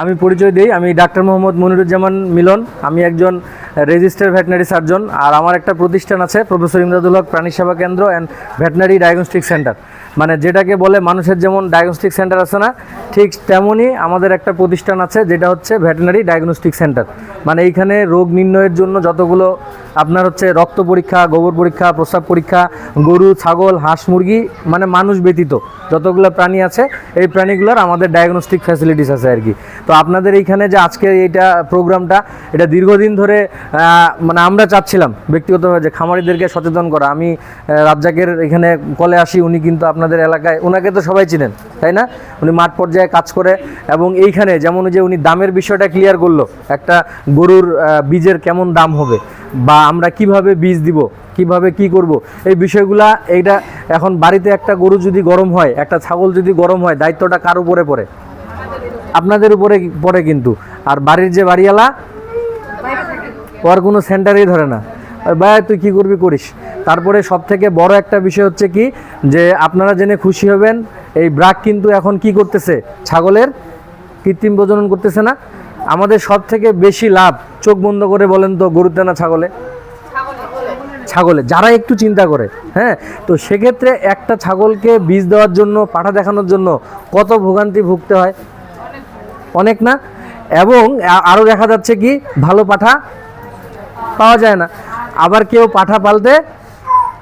আমি পরিচয় দিই, আমি ডাক্তার মোহাম্মদ মনিরুজ্জামান মিলন। আমি একজন রেজিস্টার ভেটেনারি সার্জন, আর আমার একটা প্রতিষ্ঠান আছে, প্রফেসর ইমদাদুল হক প্রাণী সেবা কেন্দ্র অ্যান্ড ভেটেনারি ডায়াগনস্টিক সেন্টার মানে যেটাকে বলে মানুষের যেমন ডায়াগনস্টিক সেন্টার আছে না, ঠিক তেমনই আমাদের একটা প্রতিষ্ঠান আছে, যেটা হচ্ছে ভেটেনারি ডায়াগনস্টিক সেন্টার মানে এইখানে রোগ নির্ণয়ের জন্য যতগুলো আপনার হচ্ছে রক্ত পরীক্ষা, গোবর পরীক্ষা, প্রস্রাব পরীক্ষা, গরু, ছাগল, হাঁস, মুরগি মানে মানুষ ব্যতীত যতগুলো প্রাণী আছে, এই প্রাণীগুলোর আমাদের ডায়াগনস্টিক ফ্যাসিলিটিস আছে আর কি। তো আপনাদের এইখানে যে আজকে এইটা প্রোগ্রামটা, এটা দীর্ঘদিন ধরে মানে আমরা চাচ্ছিলাম ব্যক্তিগতভাবে যে খামারিদেরকে সচেতন করা। আমি রাজ্জাকের এখানে কলে আসি, উনি কিন্তু আপনাদের এলাকায় ওনাকে তো সবাই চিনেন, তাই না? উনি মাঠ পর্যায়ে কাজ করে এবং এইখানে যেমন যে উনি দামের বিষয়টা ক্লিয়ার করল, একটা গরুর বীজের কেমন দাম হবে বা আমরা কীভাবে বীজ দিব, কীভাবে কি করব, এই বিষয়গুলা এইটা এখন বাড়িতে একটা গরু যদি গরম হয়, একটা ছাগল যদি গরম হয়, দায়িত্বটা কার উপরে পড়ে? আপনাদের উপরে পড়ে কিন্তু। আর বাড়ির যে বাড়িওয়ালা, ওর কোনো সেন্টারেই ধরে না। ভাই, তুই কি করবি করিস? তারপরে সব থেকে বড় একটা বিষয় হচ্ছে কি, যে আপনারা জেনে খুশি হবেন, এই ব্রাক কিন্তু এখন কি করতেছে? ছাগলের কৃত্রিম প্রজনন করতেছে না। আমাদের সব থেকে বেশি লাভ, চোখ বন্ধ করে বলেন তো গরুতে না ছাগলে? ছাগলে, যারা একটু চিন্তা করে হ্যাঁ? তো সেক্ষেত্রে একটা ছাগলকে বীজ দেওয়ার জন্য, পাঠা দেখানোর জন্য কত ভোগান্তি ভুগতে হয়? অনেক না? এবং আরও দেখা যাচ্ছে কি, ভালো পাঠা পাওয়া যায় না। আবার কেউ পাঠা পালতে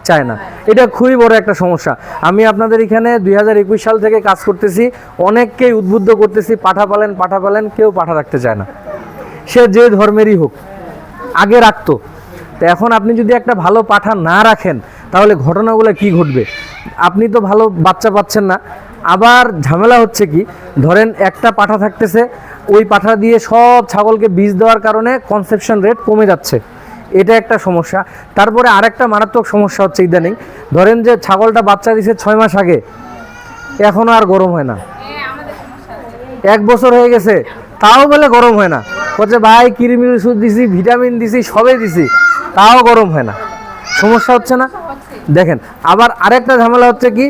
চায় না। এটা খুবই বড় একটা সমস্যা। আমি আপনাদের এখানে দুই হাজার একুশ সাল থেকে কাজ করতেছি, অনেককেই উদ্বুদ্ধ করতেছি, পাঠা পালেন পাঠা পালেন, কেউ পাঠা রাখতে চায় না। সে যে ধর্মেরই হোক, আগে রাখতো। তো এখন আপনি যদি একটা ভালো পাঠা না রাখেন, তাহলে ঘটনাগুলো কি ঘটবে? আপনি তো ভালো বাচ্চা পাচ্ছেন না। আবার ঝামেলা হচ্ছে কি, ধরেন একটা পাঠা থাকতেছে, ওই পাঠা দিয়ে সব ছাগলকে বীজ দেওয়ার কারণে কনসেপশন রেট কমে যাচ্ছে। এটা একটা সমস্যা। তারপরে আরেকটা মারাত্মক সমস্যা হচ্ছে ইদানিং, ধরেন যে ছাগলটা বাচ্চা দিছে ছয় মাস আগে এখনও আর গরম হয় না। এক বছর হয়ে গেছে, তাও বলে গরম হয় না। বলছে, ভাই কিরিমির ওষুধ দিছি, ভিটামিন দিছি সবই দিছি, তাও গরম হয় না। সমস্যা হচ্ছে না? দেখেন, আবার আরেকটা ঝামেলা হচ্ছে কি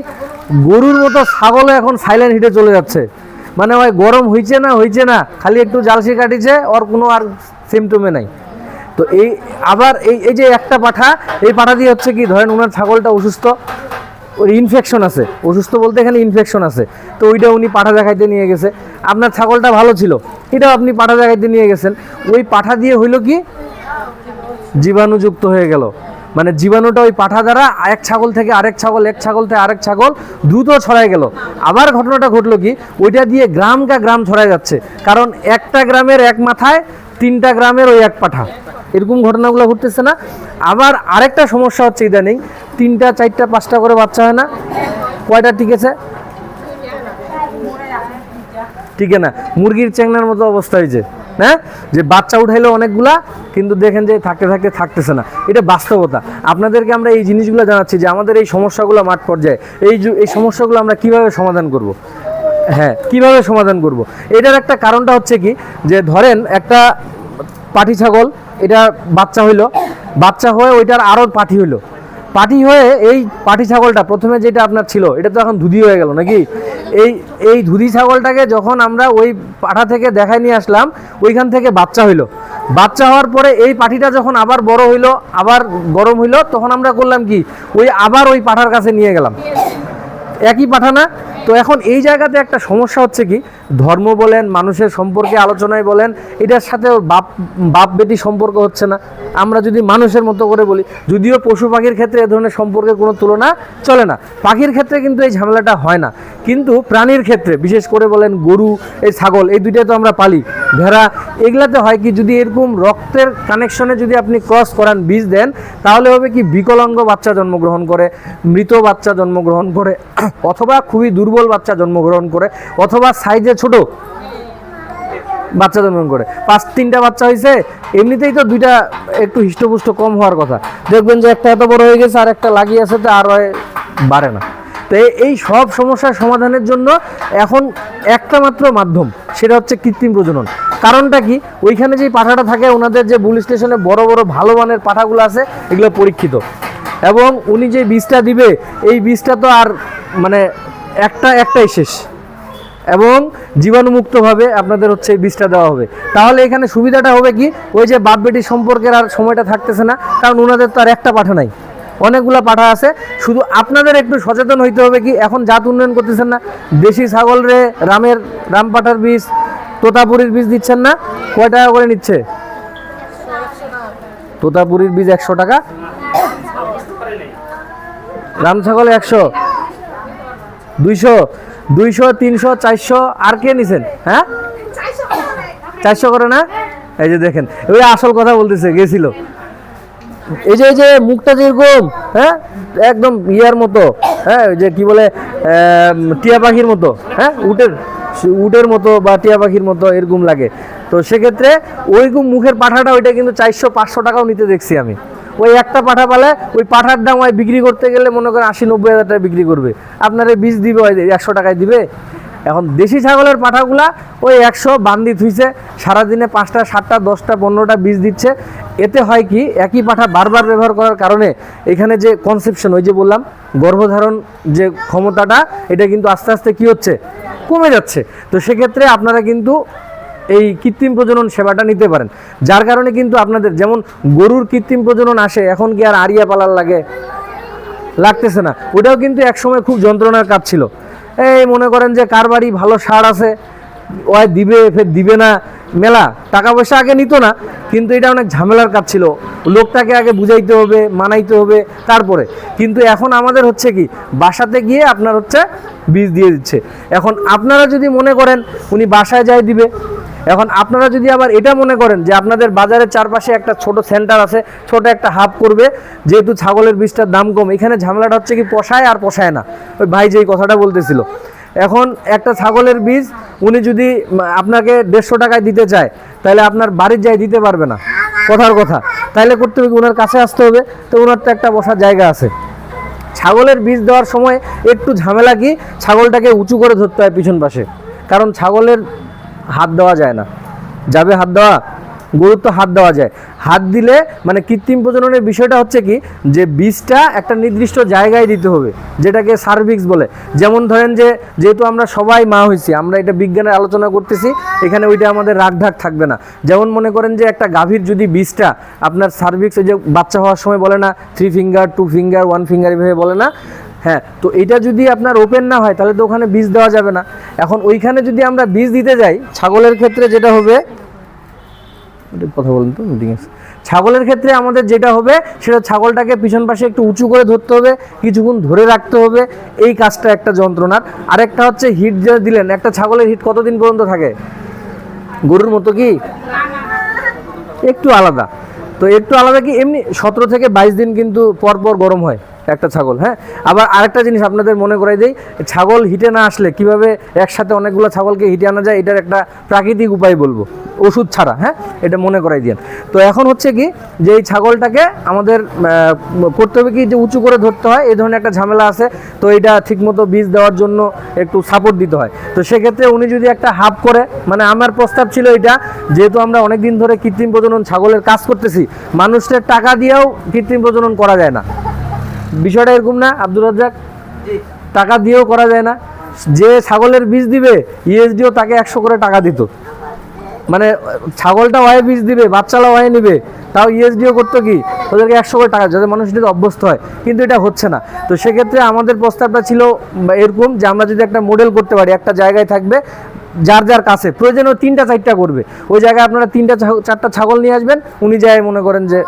গরুর মতো ছাগলও এখন সাইলেন্ট হিটে চলে যাচ্ছে। মানে ওই গরম হইছে না হইছে না, খালি একটু জালসি কাটিছে, ওর কোনো আর সিমটমে নাই। তো এই, আবার এই এই যে একটা পাঠা, এই পাঠা দিয়ে হচ্ছে কি, ধরেন ওনার ছাগলটা অসুস্থ, ওর ইনফেকশন আছে। অসুস্থ বলতে এখানে ইনফেকশন আছে। তো ওইটা উনি পাঠা দেখাইতে নিয়ে গেছে। আপনার ছাগলটা ভালো ছিল, এটাও আপনি পাঠা দেখাইতে নিয়ে গেছেন। ওই পাঠা দিয়ে হইল কি, জীবাণুযুক্ত হয়ে গেল। মানে জীবাণুটা ওই পাঠা দ্বারা এক ছাগল থেকে আরেক ছাগল, এক ছাগল থেকে আরেক ছাগল দ্রুত ছড়ায় গেল। আবার ঘটনাটা ঘটলো কি? ওইটা দিয়ে গ্রাম কা গ্রাম ছড়ায় যাচ্ছে। কারণ একটা গ্রামের এক মাথায় তিনটা গ্রামের ওই এক পাঠা। এরকম ঘটনাগুলো ঘটতেছে না। আবার আরেকটা সমস্যা হচ্ছে ইদানিং। তিনটা, চারটা, পাঁচটা করে বাচ্চা হয় না। কয়টা টিকেছে ঠিক না। মুরগির চেংনার মতো অবস্থা হয়েছে। হ্যাঁ? যে বাচ্চা উঠাইলো অনেকগুলা, কিন্তু দেখেন যে থাকতে থাকতে থাকতেছে না। এটা বাস্তবতা। আপনাদেরকে আমরা এই জিনিসগুলো জানাচ্ছি যে আমাদের এই সমস্যাগুলো মাঠ পর্যায়ে, এই এই সমস্যাগুলো আমরা কীভাবে সমাধান করব? হ্যাঁ কীভাবে সমাধান করব? এটার একটা কারণটা হচ্ছে কি, যে ধরেন একটা পাটি ছাগল, এটা বাচ্চা হইল, বাচ্চা হয়ে ওইটার আরও পাটি হইল। পাটি হয়ে এই পাটি ছাগলটা প্রথমে যেটা আপনার ছিল, এটা তো এখন ধুদি হয়ে গেল নাকি? এই এই ধুদি ছাগলটাকে যখন আমরা ওই পাঠা থেকে দেখায় নিয়ে আসলাম, ওইখান থেকে বাচ্চা হইল। বাচ্চা হওয়ার পরে এই পাঠিটা যখন আবার বড় হইল, আবার গরম হইল, তখন আমরা করলাম কি? ওই আবার ওই পাঠার কাছে নিয়ে গেলাম। একই পাঠানা তো এখন এই জায়গাতে একটা সমস্যা হচ্ছে কি? ধর্ম বলেন, মানুষের সম্পর্কে আলোচনায় বলেন, এটার সাথে বাপ বাপ বেটি সম্পর্ক হচ্ছে না। আমরা যদি মানুষের মতো করে বলি, যদিও পশু পাখির ক্ষেত্রে এ ধরনের সম্পর্কের কোনো তুলনা চলে না। পাখির ক্ষেত্রে কিন্তু এই ঝামেলাটা হয় না। কিন্তু প্রাণীর ক্ষেত্রে, বিশেষ করে বলেন গরু, এই ছাগল, এই দুইটা তো আমরা পালি। ভেড়া, এগুলাতে হয় কি, যদি এরকম রক্তের কানেকশনে যদি আপনি ক্রস করান, বীজ দেন, তাহলে হবে কি, বিকলাঙ্গ বাচ্চা জন্মগ্রহণ করে, মৃত বাচ্চা জন্মগ্রহণ করে, অথবা খুবই দুর্বল বাচ্চা জন্মগ্রহণ করে অথবা সাইজে ছোট বাচ্চা জন্মগ্রহণ করে। পাঁচ তিনটা বাচ্চা হয়েছে এমনিতেই তো দুইটা একটু হিষ্টপুষ্ট কম হওয়ার কথা। দেখবেন যে একটা এত বড় হয়ে গেছে, আর একটা লাগিয়ে আছে, তো আর বাড়ে না। তো এই- সব সমস্যার সমাধানের জন্য এখন একটা মাত্র মাধ্যম, সেটা হচ্ছে কৃত্রিম প্রজনন। কারণটা কি? ওইখানে যেই পাঠাটা থাকে, ওনাদের যে বুল স্টেশনে বড় বড় ভালো মানের পাঠাগুলো আছে, এগুলো পরীক্ষিত। এবং উনি যে বীজটা দিবে, এই বীজটা তো আর মানে একটা, একটাই শেষ। এবং জীবাণুমুক্তভাবে আপনাদের হচ্ছে বীজটা দেওয়া হবে। তাহলে এখানে সুবিধাটা হবে কি? ওই যে বাপ বেটি সম্পর্কের আর সময়টা থাকতেছে না, কারণ ওনাদের তো আর একটা পাঠা নাই। অনেকগুলো পাঠা আছে। শুধু আপনাদের একটু সচেতন হইতে হবে কি, এখন জাত উন্নয়ন করতেছেন না। দেশি ছাগল রে রামের রাম পাঠার বীজ, তোতাপুরির বীজ দিচ্ছেন না। কয় টাকা করে নিচ্ছে? তোতাপুরির বীজ একশো টাকা। রাম ছাগল একশো। দুইশো দুইশো, তিনশো, চারশো, আর কে নিছেন? হ্যাঁ? চারশো করে না? এই যে দেখেন, ওই আসল কথা বলতেছে, গেছিল। এই যে এই যে মুখটা যেরকম হ্যাঁ? একদম ইয়ার মতো হ্যাঁ? যে কি বলে টিয়া পাখির মতো হ্যাঁ? উটের উটের মতো বা টিয়া পাখির মতো এরকম লাগে। তো সেক্ষেত্রে ওইরকম মুখের পাঠাটা, ওইটা কিন্তু চারশো, পাঁচশো টাকাও নিতে দেখছি আমি। ওই একটা পাঠা পালে ওই পাঠার দাম হয় বিক্রি করতে গেলে মনে করেন আশি, নব্বই হাজার টাকা বিক্রি করবে। আপনার এই বীজ দিবে একশো টাকায় দিবে। এখন দেশি ছাগলের পাঠাগুলা ওই একশো বান্দি থুইছে, সারাদিনে পাঁচটা, সাতটা, দশটা, পনেরোটা বীজ দিচ্ছে। এতে হয় কি, একই পাঠা বারবার ব্যবহার করার কারণে এখানে যে কনসেপশন ওই যে বললাম, গর্ভধারণ যে ক্ষমতাটা, এটা কিন্তু আস্তে আস্তে কি হচ্ছে? কমে যাচ্ছে। তো সেক্ষেত্রে আপনারা কিন্তু এই কৃত্রিম প্রজনন সেবাটা নিতে পারেন। যার কারণে কিন্তু আপনাদের যেমন গরুর কৃত্রিম প্রজনন আসে, এখন কি আর আরিয়া পালার লাগে? লাগতেছে না। ওটাও কিন্তু একসময় খুব যন্ত্রণার কাজ ছিল। এই মনে করেন যে কার বাড়ি ভালো সার আছে, ওই দিবে, ফের দিবে না। মেলা, টাকা পয়সা আগে নিত না, কিন্তু এটা অনেক ঝামেলার কাজ ছিল। লোকটাকে আগে বুঝাইতে হবে, মানাইতে হবে, তারপরে। কিন্তু এখন আমাদের হচ্ছে কি, বাসাতে গিয়ে আপনার হচ্ছে বীজ দিয়ে দিচ্ছে। এখন আপনারা যদি মনে করেন, উনি বাসায় যায় দিবে এখন আপনারা যদি আবার এটা মনে করেন যে আপনাদের বাজারের চারপাশে একটা ছোট সেন্টার আছে, ছোট একটা হাব করবে, যেহেতু ছাগলের বীজটার দাম কম, এখানে ঝামেলাটা হচ্ছে কি পোষায় আর পোষায় না। ওই ভাই যেই কথাটা বলতেছিল। এখন একটা ছাগলের বীজ উনি যদি আপনাকে দেড়শো টাকায় দিতে চায়, তাহলে আপনার বাড়ির যাই দিতে পারবে না। কথার কথা। তাহলে করতে হবে ওনার কাছে আসতে হবে। তো ওনার তো একটা বসার জায়গা আছে। ছাগলের বীজ দেওয়ার সময় একটু ঝামেলা কি, ছাগলটাকে উঁচু করে ধরতে হয় পিছন পাশে। কারণ ছাগলের হাত দেওয়া যায় না। যাবে হাত দেওয়া? গরুর তো হাত দেওয়া যায়। হাত দিলে মানে কৃত্রিম প্রজননের বিষয়টা হচ্ছে কি? যে বীজটা একটা নির্দিষ্ট জায়গায় দিতে হবে, যেটাকে সার্ভিক্স বলে। যেমন ধরেন যে, যেহেতু আমরা সবাই মা হয়েছি, আমরা এটা বিজ্ঞানের আলোচনা করতেছি, এখানে ওইটা আমাদের রাগঢাক থাকবে না। যেমন মনে করেন যে, একটা গাভীর যদি বীজটা আপনার সার্ভিক্স ওই যে বাচ্চা হওয়ার সময় বলে না three finger two finger one finger এভাবে বলে না হ্যাঁ তো এটা যদি আপনার ওপেন না হয়, তাহলে তো ওখানে বীজ দেওয়া যাবে না। এখন ওইখানে যদি আমরা বীজ দিতে যাই, ছাগলের ক্ষেত্রে যেটা হবে কথা বলুন তো মিটিং ছাগলের ক্ষেত্রে আমাদের যেটা হবে, সেটা ছাগলটাকে পিছন পাশে একটু উঁচু করে ধরতে হবে, কিছুক্ষণ ধরে রাখতে হবে, এই কাজটা একটা যন্ত্রণার। আরেকটা হচ্ছে হিট যে দিলেন, একটা ছাগলের হিট কতদিন পর্যন্ত থাকে? গরুর মতো কি? একটু আলাদা। তো একটু আলাদা কি? এমনি সতেরো থেকে বাইশ দিন কিন্তু পর পর গরম হয়। একটা ছাগল হ্যাঁ? আবার আরেকটা জিনিস আপনাদের মনে করাই দেই, ছাগল হিটে না আসলে কীভাবে একসাথে অনেকগুলো ছাগলকে হিটে আনা যায়, এটার একটা প্রাকৃতিক উপায় বলব, ওষুধ ছাড়া হ্যাঁ? এটা মনে করাই দিন তো এখন হচ্ছে কি, যে এই ছাগলটাকে আমাদের করতে হবে কি যে উঁচু করে ধরতে হয় এই ধরনের একটা ঝামেলা আছে, তো এটা ঠিকমতো বীজ দেওয়ার জন্য একটু সাপোর্ট দিতে হয়। তো সেক্ষেত্রে উনি যদি একটা হাফ করে মানে আমার প্রস্তাব ছিল এটা, যেহেতু আমরা অনেক দিন ধরে কৃত্রিম প্রজনন ছাগলের কাজ করতেছি, মানুষের টাকা দিয়েও কৃত্রিম প্রজনন করা যায় না। বিষয়টা এরকম না আব্দুল রাজ্জাক, টাকা দিয়েও করা যায় না। যে ছাগলের বীজ দিবে, ইএসডিও তাকে একশো করে টাকা দিত। মানে ছাগলটা ওয়াই বীজ দিবে বাচ্চালা ওয়াই নিবে, তাও ইএসডিও করতো কি? ওদেরকে একশো করে টাকা, যাতে মানুষ এটাতে অভ্যস্ত হয়। কিন্তু এটা হচ্ছে না। তো সেক্ষেত্রে আমাদের প্রস্তাবটা ছিল এরকম যে আমরা যদি একটা মডেল করতে পারি, একটা জায়গায় থাকবে, যার যার কাছে, প্রয়োজনে ও তিনটা চারটা করবে। ওই জায়গায় আপনারা তিনটা চারটা ছাগল নিয়ে আসবেন, উনি যায় মনে করেন যে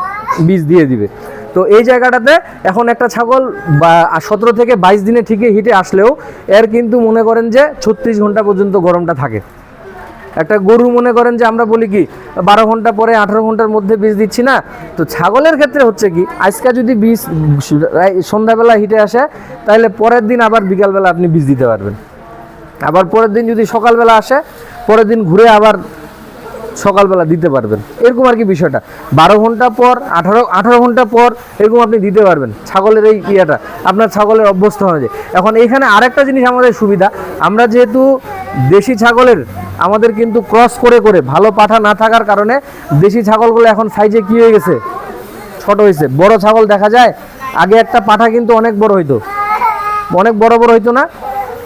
বীজ দিয়ে দিবে। তো এই জায়গাটাতে এখন একটা ছাগল, বা সতেরো থেকে বাইশ দিনে ঠিকই হিটে আসলেও এর কিন্তু মনে করেন যে ছত্রিশ ঘণ্টা পর্যন্ত গরমটা থাকে। একটা গরু মনে করেন যে আমরা বলি কি, বারো ঘণ্টা পরে আঠারো ঘণ্টার মধ্যে বীজ দিচ্ছি না। তো ছাগলের ক্ষেত্রে হচ্ছে কি, আজকে যদি বীজ সন্ধ্যাবেলা হিটে আসে, তাহলে পরের দিন আবার বিকালবেলা আপনি বীজ দিতে পারবেন। আবার পরের দিন যদি সকালবেলা আসে, পরের দিন ঘুরে আবার সকালবেলা দিতে পারবেন। এরকম আর কি বিষয়টা। বারো ঘণ্টা পর, আঠারো আঠারো ঘণ্টা পর এরকম আপনি দিতে পারবেন। ছাগলের এই ইয়েটা, আপনার ছাগলের অভ্যস্ত হয়ে যায়। এখন এখানে আরেকটা জিনিস আমাদের সুবিধা। আমরা যেহেতু দেশি ছাগলের আমাদের কিন্তু ক্রস করে করে ভালো পাঠা না থাকার কারণে দেশি ছাগলগুলো এখন সাইজে কি হয়ে গেছে? ছোট হয়েছে। বড় ছাগল দেখা যায়, আগে একটা পাঠা কিন্তু অনেক বড় হইতো। অনেক বড় বড় হইতো না?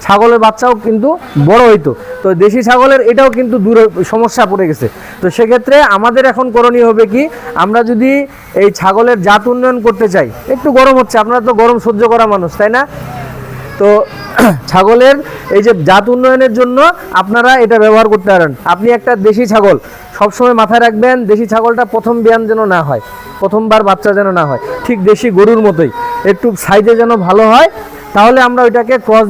ছাগলের বাচ্চাও কিন্তু বড় হইতো। তো দেশি ছাগলের এটাও কিন্তু দূরে সমস্যা পড়ে গেছে। তো সেক্ষেত্রে আমাদের এখন করণীয় হবে কি, আমরা যদি এই ছাগলের জাত উন্নয়ন করতে চাই, একটু গরম হচ্ছে, আপনারা তো গরম সহ্য করা মানুষ, তাই না? তো ছাগলের এই যে জাত উন্নয়নের জন্য আপনারা এটা ব্যবহার করতে পারেন। আপনি একটা দেশি ছাগল, সবসময় মাথায় রাখবেন, দেশি ছাগলটা প্রথম বিয়ান যেন না হয়, প্রথমবার বাচ্চা যেন না হয়, ঠিক দেশি গরুর মতোই, একটু সাইজে যেন ভালো হয় তাহলে আমরা ওইটাকে ক্রস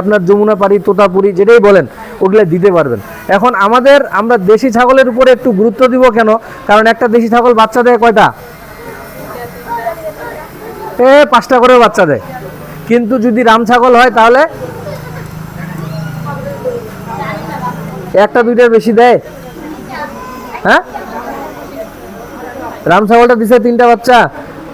আপনার যমুনা পাড়ি, তোতাপুরি, যেটাই বলেন, ওগুলো দিতে পারবেন। এখন আমাদের, আমরা দেশি ছাগলের উপরে একটু গুরুত্ব দিব কেন? কারণ একটা দেশি ছাগল বাচ্চা দেয় কয়টা? এ, পাঁচটা করে বাচ্চা দেয়। কিন্তু যদি রাম ছাগল হয় তাহলে? একটা দুইটার বেশি দেয়? হ্যাঁ? রাম ছাগলটা দিছে তিনটা বাচ্চা।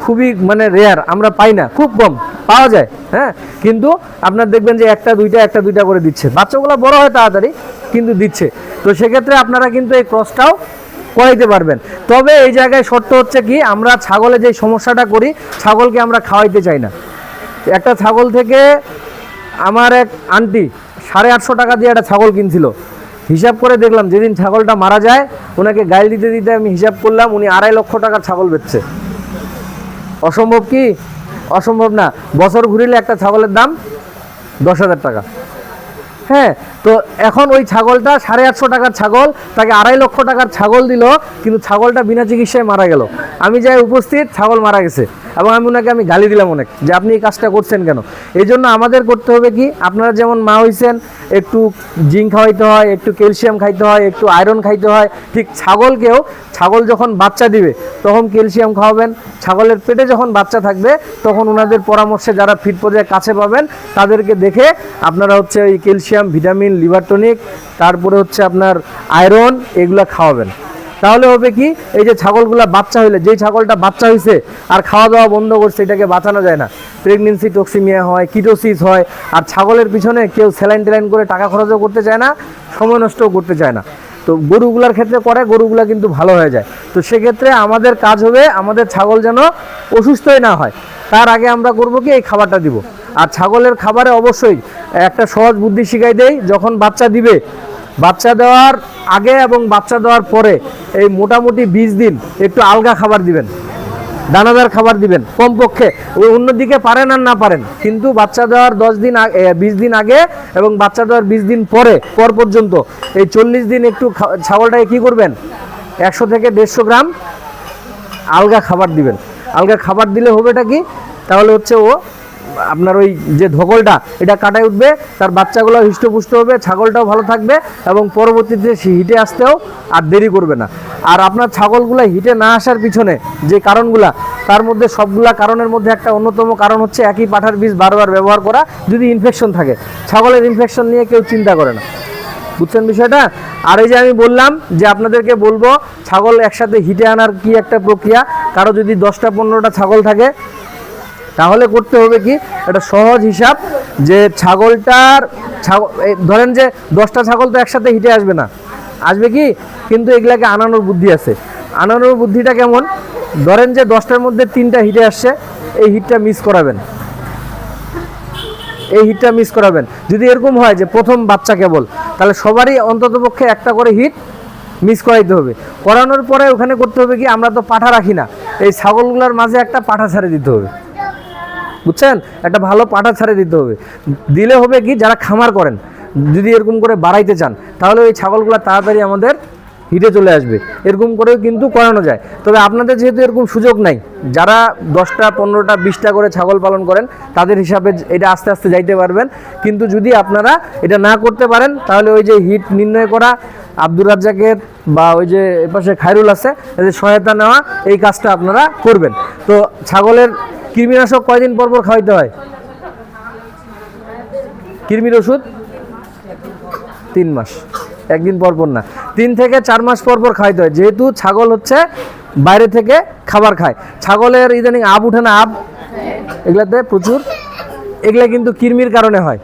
খুবই মানে রেয়ার আমরা পাই না, খুব কম, পাওয়া যায় হ্যাঁ? কিন্তু আপনার দেখবেন যে একটা, দুইটা একটা, দুইটা করে দিচ্ছে। বাচ্চাগুলো বড় হয় তাড়াতাড়ি, কিন্তু দিচ্ছে। তো সেক্ষেত্রে আপনারা কিন্তু এই ক্রসটাও করাইতে পারবেন। তবে এই জায়গায় শর্ত হচ্ছে কি, আমরা ছাগলে যে সমস্যাটা করি, ছাগলকে আমরা খাওয়াইতে চাই না। একটা ছাগল থেকে আমার এক আন্টি সাড়ে আটশো টাকা দিয়ে একটা ছাগল কিনছিল। হিসাব করে দেখলাম, যেদিন ছাগলটা মারা যায়, ওনাকে গাইল দিতে দিতে আমি হিসাব করলাম, উনি আড়াই লক্ষ টাকার ছাগল বেচছে। অসম্ভব কি? অসম্ভব না। বছর ঘুরিলে একটা ছাগলের দাম দশ হাজার টাকা। হ্যাঁ তো এখন ওই ছাগলটা সাড়ে আটশো টাকার ছাগল, তাকে আড়াই লক্ষ টাকার ছাগল দিল, কিন্তু ছাগলটা বিনা চিকিৎসায় মারা গেল। আমি যাই উপস্থিত, ছাগল মারা গেছে। এবং আমি ওনাকে আমি গালি দিলাম অনেক যে আপনি এই কাজটা করছেন কেন? এই জন্য আমাদের করতে হবে কি, আপনারা যেমন মা হইছেন, একটু জিঙ্ক খাওয়াইতে হয়, একটু ক্যালসিয়াম খাইতে হয়, একটু আয়রন খাইতে হয়, ঠিক ছাগলকেও, ছাগল যখন বাচ্চা দিবে, তখন ক্যালসিয়াম খাওয়াবেন, ছাগলের পেটে যখন বাচ্চা থাকবে, তখন ওনাদের পরামর্শে যারা ফিট পর্যায়ে কাছে পাবেন, তাদেরকে দেখে আপনারা হচ্ছে ওই ক্যালসিয়াম, ভিটামিন, লিভার টনিক, তারপরে হচ্ছে আপনার আয়রন, এগুলো খাওয়াবেন। তাহলে হবে কি? এই যে ছাগলগুলা বাচ্চা হইলে, যেই ছাগলটা বাচ্চা হয়েছে আর খাওয়া দাওয়া বন্ধ করছে, এটাকে বাঁচানো যায় না। প্রেগনেন্সি টক্সিমিয়া হয় কিটোসিস হয়, আর ছাগলের পিছনে কেউ স্যালাইন টেলাইন করে টাকা খরচও করতে চায় না, সময় নষ্টও করতে চায় না। তো গরুগুলার ক্ষেত্রে করে, গরুগুলা কিন্তু ভালো হয়ে যায়। তো সেক্ষেত্রে আমাদের কাজ হবে, আমাদের ছাগল যেন অসুস্থই না হয়। তার আগে আমরা করব কি? এই খাবারটা দিব। আর ছাগলের খাবারে অবশ্যই একটা সহজ বুদ্ধি শিখাই দেই, যখন বাচ্চা দিবে, বাচ্চা দেওয়ার আগে এবং বাচ্চা দেওয়ার পরে এই মোটামুটি বিশ দিন একটু আলগা খাবার দিবেন, দানাদার খাবার দিবেন, কমপক্ষে। ওই অন্যদিকে পারেন আর না পারেন। কিন্তু বাচ্চা দেওয়ার দশ দিন বিশ দিন আগে এবং বাচ্চা দেওয়ার বিশ দিন পরে, পর পর্যন্ত এই চল্লিশ দিন একটু ছাগলটাকে কী করবেন? একশো থেকে দেড়শো গ্রাম আলগা খাবার দিবেন। আলগা খাবার দিলে হবেটা কি? তাহলে হচ্ছে ও আপনার ওই যে ধকলটা এটা কাটায় উঠবে, তার বাচ্চাগুলো হৃষ্টপুষ্ট হবে, ছাগলটাও ভালো থাকবে এবং পরবর্তীতে সে হিটে আসতেও আর দেরি করবে না। আর আপনার ছাগলগুলো হিটে না আসার পিছনে যে কারণগুলা, তার মধ্যে সবগুলা কারণের মধ্যে একটা অন্যতম কারণ হচ্ছে একই পাঠার বীজ বারবার ব্যবহার করা, যদি ইনফেকশন থাকে। ছাগলের ইনফেকশন নিয়ে কেউ চিন্তা করে না। বুঝছেন বিষয়টা? আর এই যে আমি বললাম যে আপনাদেরকে বলব, ছাগল একসাথে হিটে আনার কি একটা প্রক্রিয়া? কারও যদি দশটা, পনেরোটা ছাগল থাকে তাহলে করতে হবে কি? একটা সহজ হিসাব যে ছাগলটার ছাগল ধরেন যে দশটা ছাগল তো একসাথে হিটে আসবে না। আসবে কি? কিন্তু এগুলাকে আনানোর বুদ্ধি আছে। আনানোর বুদ্ধিটা কেমন? ধরেন যে দশটার মধ্যে তিনটা হিটে আসছে, এই হিটটা মিস করাবেন। এই হিটটা মিস করাবেন। যদি এরকম হয় যে প্রথম বাচ্চা কেবল, তাহলে সবারই অন্ততপক্ষে একটা করে হিট মিস করাইতে হবে। করানোর পরে ওখানে করতে হবে কি? আমরা তো পাঠা রাখি না। এই ছাগলগুলোর মাঝে একটা পাঠা ছাড়ে দিতে হবে। বুঝছেন? একটা ভালো পাঠা ছাড়ে দিতে হবে। দিলে হবে কি? যারা খামার করেন, যদি এরকম করে বাড়াইতে চান, তাহলে ওই ছাগলগুলো তাড়াতাড়ি আমাদের হিটে চলে আসবে। এরকম করেও কিন্তু করানো যায়। তবে আপনাদের যেহেতু এরকম সুযোগ নাই, যারা দশটা, পনেরোটা, বিশটা করে ছাগল পালন করেন, তাদের হিসাবে এটা আস্তে আস্তে যাইতে পারবেন। কিন্তু যদি আপনারা এটা না করতে পারেন, তাহলে ওই যে হিট নির্ণয় করা, আব্দুর রাজ্জাকের বা ওই যে এপাশে খায়রুল আছে, এদের সহায়তা নেওয়া, এই কাজটা আপনারা করবেন। তো ছাগলের কৃমিনাশক কয়দিন পর পর খাওয়াইতে হয়? কৃমির ওষুধ? তিন মাস। একদিন পর পর না। তিন থেকে চার মাস পর পর খাওয়াইতে হয়। যেহেতু ছাগল হচ্ছে বাইরে থেকে খাবার খায়। ছাগলের ইদানিং আব উঠে না, আব? এগুলাতে প্রচুর। এগুলা কিন্তু কৃমির কারণে হয়।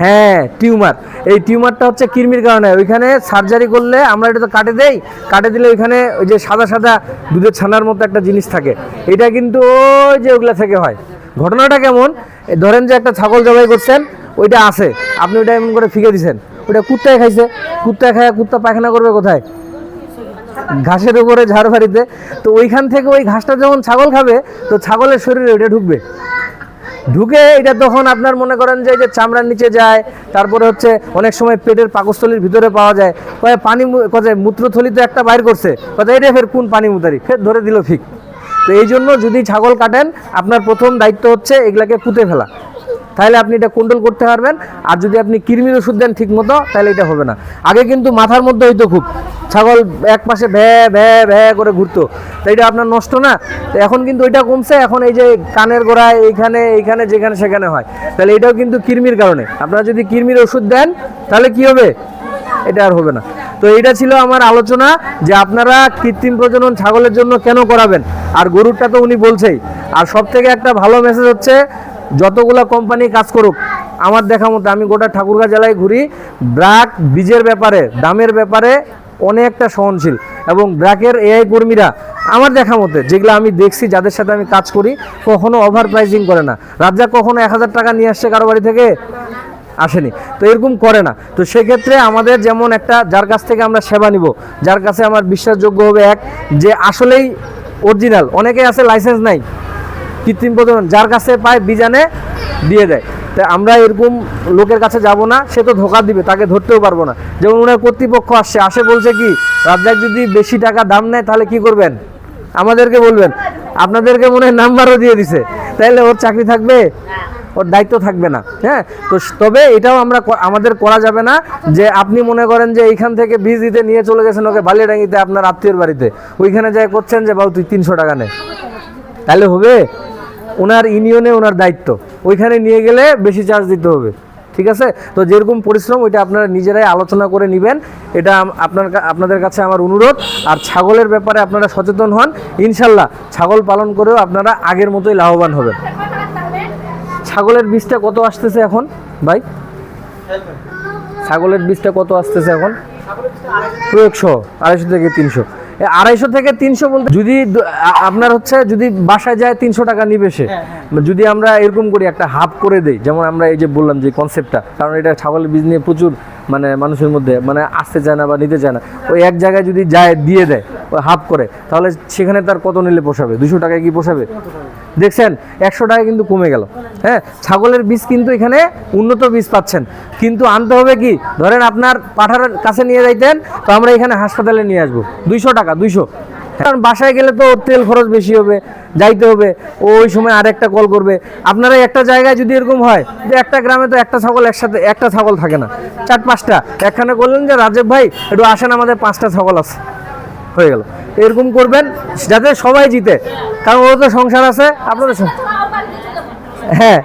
হ্যাঁ টিউমার। এই টিউমারটা হচ্ছে কৃমির কারণে। ওইখানে সার্জারি করলে আমরা এটা তো কাটে দেই। কাটে দিলে ওইখানে ওই যে সাদা সাদা দুধের ছানার মতো একটা জিনিস থাকে। এটা কিন্তু ওই যে ওগুলা থেকে হয়। ঘটনাটা কেমন? ধরেন যে একটা ছাগল জবাই করছেন, ওইটা আছে। আপনি ওইটা এমন করে ফিকে দিছেন। ওইটা কুত্তায় খাইছে। কুত্তায় খায় কুত্তা পায়খানা করবে কোথায়? ঘাসের উপরে ঝাড় বাড়িতে তো ওইখান থেকে ওই ঘাসটা যখন ছাগল খাবে, তো ছাগলের শরীরে ওইটা ঢুকবে। ঢুকে এটা তখন আপনার মনে করেন যে যে চামড়ার নিচে যায়, তারপরে হচ্ছে অনেক সময় পেটের পাকস্থলীর ভিতরে পাওয়া যায়। কয়ে পানি কথায় মূত্রথলি তো একটা বাইর করছে কথা এটা ফের কোন পানি মুতারি ফের ধরে দিল ফিক তো এই জন্য যদি ছাগল কাটেন, আপনার প্রথম দায়িত্ব হচ্ছে এগুলাকে পুঁতে ফেলা। তাহলে আপনি এটা কন্ট্রোল করতে পারবেন। আর যদি আপনি কৃমির ওষুধ দেন ঠিক মতো তাহলে এটা হবে না। আগে কিন্তু মাথার মধ্যে হইতো খুব। ছাগল এক পাশে ভ্যা ভ্যা ভ্যা করে ঘুরতো। তো এটা আপনার নষ্ট না। তো এখন কিন্তু ওইটা কমছে। এখন এই যে কানের গোড়ায় এইখানে এইখানে, যেখানে, সেখানে হয়। তাহলে এটাও কিন্তু কৃমির কারণে। আপনারা যদি কৃমির ওষুধ দেন, তাহলে কি হবে? এটা আর হবে না। তো এটা ছিল আমার আলোচনা যে আপনারা কৃত্রিম প্রজনন ছাগলের জন্য কেন করাবেন। আর গরুরটা তো উনি বলছেই। আর সব থেকে একটা ভালো মেসেজ হচ্ছে যতগুলা কোম্পানি কাজ করুক, আমার দেখা মতো আমি গোটা ঠাকুরগাঁ জেলায় ঘুরি, ব্রাক বীজের ব্যাপারে, দামের ব্যাপারে অনেকটা সহনশীল এবং ব্র্যাকের এআই কর্মীরা আমার দেখা মতে যেগুলো আমি দেখছি, যাদের সাথে আমি কাজ করি, কখনো ওভার প্রাইজিং করে না। রাজ্জাক কখনো এক হাজার টাকা নিয়ে আসছে কারও বাড়ি থেকে? আসেনি। তো এরকম করে না। তো সেক্ষেত্রে আমাদের যেমন একটা, যার কাছ থেকে আমরা সেবা নিব, যার কাছে আমার বিশ্বাসযোগ্য হবে এক, যে আসলেই অরিজিনাল অনেকে আছে লাইসেন্স নাই কৃত্রিম প্রজনন, যার কাছে পায় বিজানে দিয়ে দেয়। তা আমরা এরকম লোকের কাছে যাব না, সে তো ধোকা দিবে, তাকে ধরতেও পারব না। যেমন ওনার কর্তৃপক্ষ আসছে, আসে বলছে কি, রাজ্জাক যদি বেশি টাকা দাম নেয়, তাহলে কি করবেন? আমাদেরকে বলবেন। আপনাদেরকে মনে হয় নাম্বারও দিয়ে দিছে। তাইলে ওর চাকরি থাকবে? ওর দায়িত্ব থাকবে না হ্যাঁ? তো তবে এটাও আমরা আমাদের করা যাবে না যে আপনি মনে করেন যে এইখান থেকে বীজ দিতে নিয়ে চলে গেছেন ওকে বালিয়াডাঙ্গিতে আপনার আত্মীয়র বাড়িতে। ওইখানে যাই করছেন যে, বাবু, তুই তিনশো টাকা নে। তাহলে হবে? ওনার ইউনিয়নে ওনার দায়িত্ব। ওইখানে নিয়ে গেলে বেশি চার্জ দিতে হবে। ঠিক আছে? তো যেরকম পরিশ্রম, ওইটা আপনারা নিজেরাই আলোচনা করে নেবেন। এটা আপনার আপনাদের কাছে আমার অনুরোধ। আর ছাগলের ব্যাপারে আপনারা সচেতন হন। ইনশাল্লাহ ছাগল পালন করেও আপনারা আগের মতোই লাভবান হবেন। ছাগলের বীজটা কত আসতেছে এখন, ভাই? ছাগলের বীজটা কত আসতেছে এখন? প্রয়োগশো আড়াইশো থেকে তিনশো। আড়াইশো থেকে তিনশো বলতে যদি আপনার হচ্ছে যদি বাসায় যায় তিনশো টাকা নিবে সে। যদি আমরা এরকম করি একটা হাফ করে দেই যেমন আমরা এই যে বললাম যে কনসেপ্টটা কারণ এটা ছাগলের বীজ নিয়ে প্রচুর মানে মানুষের মধ্যে মানে আসতে চায় না বা নিতে চায় না। ওই এক জায়গায় যদি যায় দিয়ে দেয় ওই হাফ করে তাহলে সেখানে তার কত নিলে পোষাবে? দুশো টাকায় কি পোষাবে? দেখছেন, একশো টাকা কিন্তু কমে গেল। হ্যাঁ ছাগলের বীজ কিন্তু এখানে উন্নত বীজ পাচ্ছেন। কিন্তু আনতে হবে কি? ধরেন আপনার পাঠার কাছে নিয়ে যাইতেন, তো আমরা এখানে হাসপাতালে নিয়ে আসব। দুইশো টাকা, দুইশো। কারণ বাসায় গেলে তো তেল খরচ বেশি হবে, যাইতে হবে। ওই সময় আরেকটা কল করবে। আপনারা একটা জায়গায় যদি এরকম হয়, যে একটা গ্রামে তো একটা ছাগল একসাথে, একটা ছাগল থাকে না। চার পাঁচটা। একখানে করলেন যে, রাজেব ভাই, একটু আসেন, আমাদের পাঁচটা ছাগল আছে। হয়ে গেল। এরকম করবেন যাতে সবাই জিতে। কারণ ওর তো সংসার আছে আপনাদের হ্যাঁ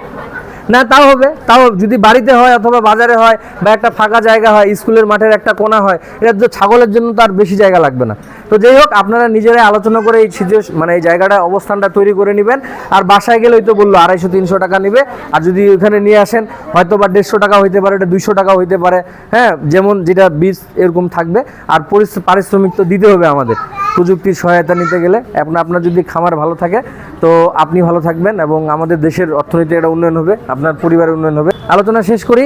না, তাও হবে। তাও যদি বাড়িতে হয় অথবা বাজারে হয় বা একটা ফাঁকা জায়গা হয়, স্কুলের মাঠের একটা কোনা হয়, এটা তো ছাগলের জন্য তো আর বেশি জায়গা লাগবে না। তো যাই হোক, আপনারা নিজেরাই আলোচনা করে এই মানে এই জায়গাটা, অবস্থানটা তৈরি করে নেবেন। আর বাসায় গেলেই তো বলল, আড়াইশো, তিনশো টাকা নেবে। আর যদি ওখানে নিয়ে আসেন হয়তো বা দেড়শো টাকা হইতে পারে, এটা দুইশো টাকা হইতে পারে। হ্যাঁ যেমন যেটা বীজ এরকম থাকবে। আর পারিশ্রমিক তো দিতে হবে আমাদের। প্রযুক্তির সহায়তা নিতে গেলে। আপনার আপনার যদি খামার ভালো থাকে, তো আপনি ভালো থাকবেন এবং আমাদের দেশের অর্থনীতি একটা উন্নয়ন হবে। আপনার পরিবারের উন্নয়ন হবে। আলোচনা শেষ করি।